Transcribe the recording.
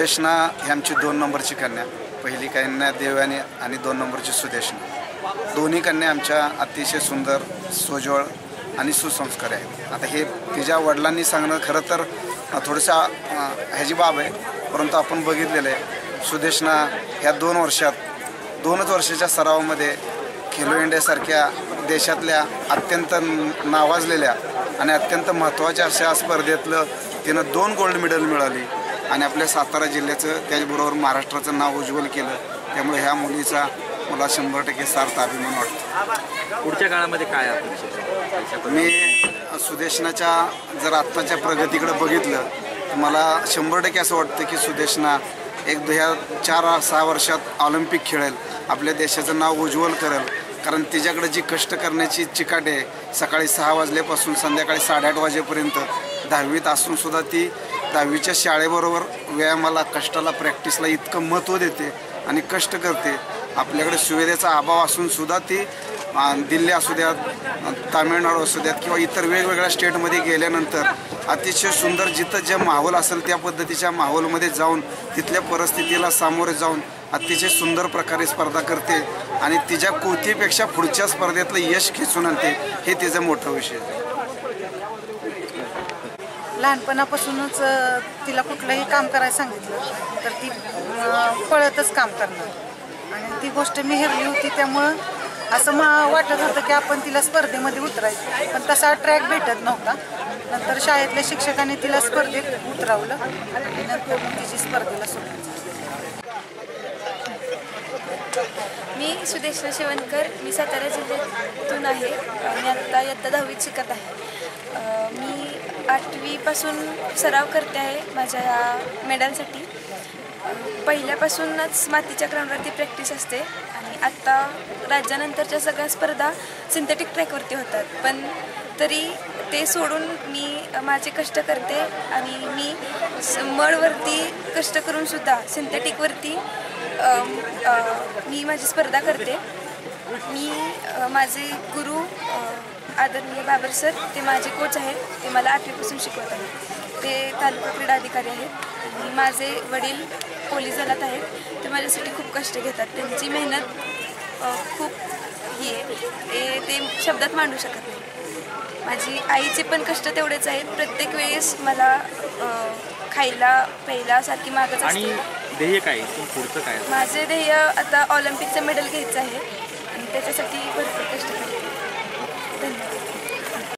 सुदेशना ही आमची दोन नंबरची कन्या पहिली कन्या देवानी आणि दोन नंबरची सुदेशना. दोन्ही कन्या आमच्या अतिशय सुंदर सोजवळ आणि सुसंस्कारी आहेत. आता हे तिच्या वडिलांनी सांगणं खरं तर थोडंसं ह्याची बाब आहे परंतु आपण बघितलेलं आहे सुदेशना ह्या दोन वर्षात दोनच वर्षाच्या सरावामध्ये खेलो इंडियासारख्या देशातल्या अत्यंत नावाजलेल्या आणि अत्यंत महत्त्वाच्या अशा स्पर्धेतलं तिनं दोन गोल्ड मेडल मिळाली. आणि आपल्या सातारा जिल्ह्याचं त्याचबरोबर महाराष्ट्राचं नाव उज्ज्वल केलं. त्यामुळे ह्या मुलीचा मला शंभर टक्के सार्थ अभिमान वाटतो. पुढच्या काळामध्ये काय? मी सुदेशनाच्या जर आत्ताच्या प्रगतीकडे बघितलं तर मला शंभर टक्के असं वाटतं की सुदेशना एक ह्या चार सहा वर्षात ऑलिम्पिक खेळेल आपल्या देशाचं नाव उज्ज्वल करेल. कारण तिच्याकडे जी कष्ट करण्याची चिकाट आहे सकाळी सहा वाजल्यापासून संध्याकाळी साडेआठ वाजेपर्यंत दहावीत असून सुद्धा ती दहावीच्या शाळेबरोबर व्यायामाला कष्टाला प्रॅक्टिसला इतकं महत्त्व देते आणि कष्ट करते. आपल्याकडे सुविधेचा अभाव असूनसुद्धा ती दिल्ली असू द्यात तामिळनाडू असू द्यात किंवा इतर वेगवेगळ्या स्टेटमध्ये गेल्यानंतर अतिशय सुंदर जिथं जे माहोल असेल त्या पद्धतीच्या माहोलमध्ये जाऊन तिथल्या परिस्थितीला सामोरे जाऊन अतिशय सुंदर प्रकारे स्पर्धा करते आणि तिच्या कोथीपेक्षा पुढच्या स्पर्धेतलं यश खेचून आणते. हे तिचं मोठं विषय आहे. लहानपणापासूनच तिला कुठलंही काम करायला सांगितलं तर ती पळतच काम करणार. आणि ती गोष्ट मी हेरली होती त्यामुळं असं मा वाटत होतं की आपण तिला स्पर्धेमध्ये उतरायचं. पण तसा ट्रॅक भेटत नव्हता. नंतर शाळेतल्या शिक्षकाने तिला स्पर्धेत उतरवलं आणि नंतर मग तिची स्पर्धेला सुरुवात मी सुदेशना शेवणकर मी सातारा जिल्ह्यातून आहे. मी आत्ता इयत्ता दहावीत शिकत आहे. आठवीपासून सराव करते आहे माझ्या या मेडलसाठी. पहिल्यापासूनच मातीच्या ग्राउंडवरती प्रॅक्टिस असते आणि आत्ता राज्यानंतरच्या सगळ्या स्पर्धा सिंथेटिक ट्रॅकवरती होतात. पण तरी ते सोडून मी माझे कष्ट करते आणि मी स- मळवरती कष्ट करूनसुद्धा सिंथेटिकवरती मी माझी स्पर्धा करते. मी माझे गुरु आदरणीय बाबर सर ते माझे कोच आहेत. ते मला आठवीपासून शिकवत आहेत. ते तालुका क्रीडा अधिकारी आहेत. आणि माझे वडील पोलीस दलात आहेत. ते माझ्यासाठी खूप कष्ट घेतात. त्यांची मेहनत खूप ही आहे. ते ते शब्दात मांडू शकत नाही. माझी आईचे पण कष्ट तेवढेच आहेत. प्रत्येक वेळेस मला खायला प्यायला सारखी मागच आणि ध्येय काय पुढचं काय? माझे ध्येय आता ऑलिम्पिकचं मेडल घ्यायचं आहे. आणि त्याच्यासाठी भरपूर कष्ट करते. Thank you.